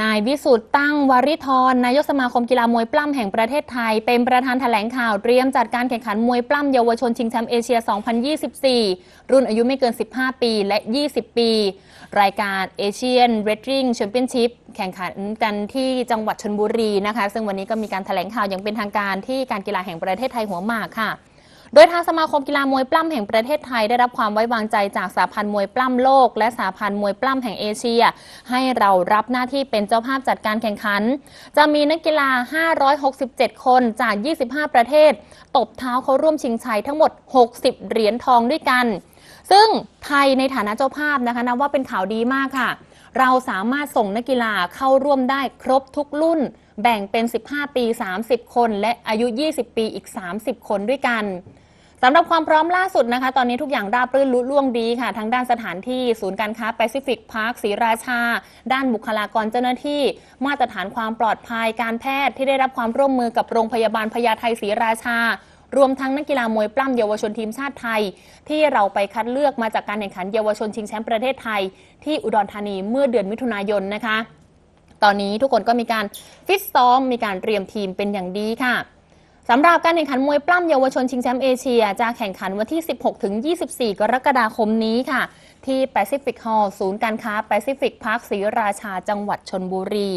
นายวิสุทธ์ตั้งวริธรนายกสมาคมกีฬามวยปล้ำแห่งประเทศไทย เป็นประธานแถลงข่าวเตรียมจัดการแข่งขันมวยปล้ำเยาวชนชิงแชมป์เอเชีย 2024 รุ่นอายุไม่เกิน 15 ปีและ 20 ปี รายการเอเชียนเรดริงแชมเปี้ยนชิพแข่งขันกันที่จังหวัดชนบุรีนะคะ ซึ่งวันนี้ก็มีการแถลงข่าวอย่างเป็นทางการที่การกีฬาแห่งประเทศไทยหัวหมากค่ะ โดยทางสมาคมกีฬามวยปล้ำแห่งประเทศไทยได้รับความไว้วางใจจากสาพันธ์มวยปล้ำโลก และสาพันธ์มวยปล้ำแห่งเอเชีย ให้เรารับหน้าที่เป็นเจ้าภาพจัดการแข่งขัน จะมีนักกีฬา 567 คนจาก 25 ประเทศ ตบเท้าเขาร่วมชิงชัยทั้งหมด 60 เหรียญทองด้วยกัน ซึ่งไทยในฐานะเจ้าภาพนะคะนับว่าเป็นข่าวดีมากค่ะ เราสามารถส่งนักกีฬาเข้าร่วมได้ครบทุกรุ่น แบ่งเป็น 15 ปี 30 คน และอายุ 20 ปีอีก 30 คนด้วยกันสำหรับความพร้อมล่าสุดนะคะ ตอนนี้ทุกอย่างราบรื่นลุล่วงดีค่ะ ทั้งด้านสถานที่ศูนย์การค้าแปซิฟิกพาร์คศรีราชา ด้านบุคลากรเจ้าหน้าที่ มาตรฐานความปลอดภัยการแพทย์ที่ได้รับความร่วมมือกับโรงพยาบาลพญาไทศรีราชา รวมทั้งนักกีฬามวยปล้ำเยาวชนทีมชาติไทย ที่เราไปคัดเลือกมาจากการแข่งขันเยาวชนชิงแชมป์ประเทศไทย ที่อุดรธานีเมื่อเดือนมิถุนายนนะคะ ตอนนี้ทุกคนก็มีการฟิตซ้อม มีการเตรียมทีมเป็นอย่างดีค่ะสำหรับการแข่งขันมวยปล้ำเยาวชนชิงแชมป์เอเชีย จะแข่งขันวันที่ 16 ถึง 24 กรกฎาคมนี้ค่ะ ที่ Pacific Hall ศูนย์การค้า Pacific Park ศรีราชาจังหวัดชนบุรี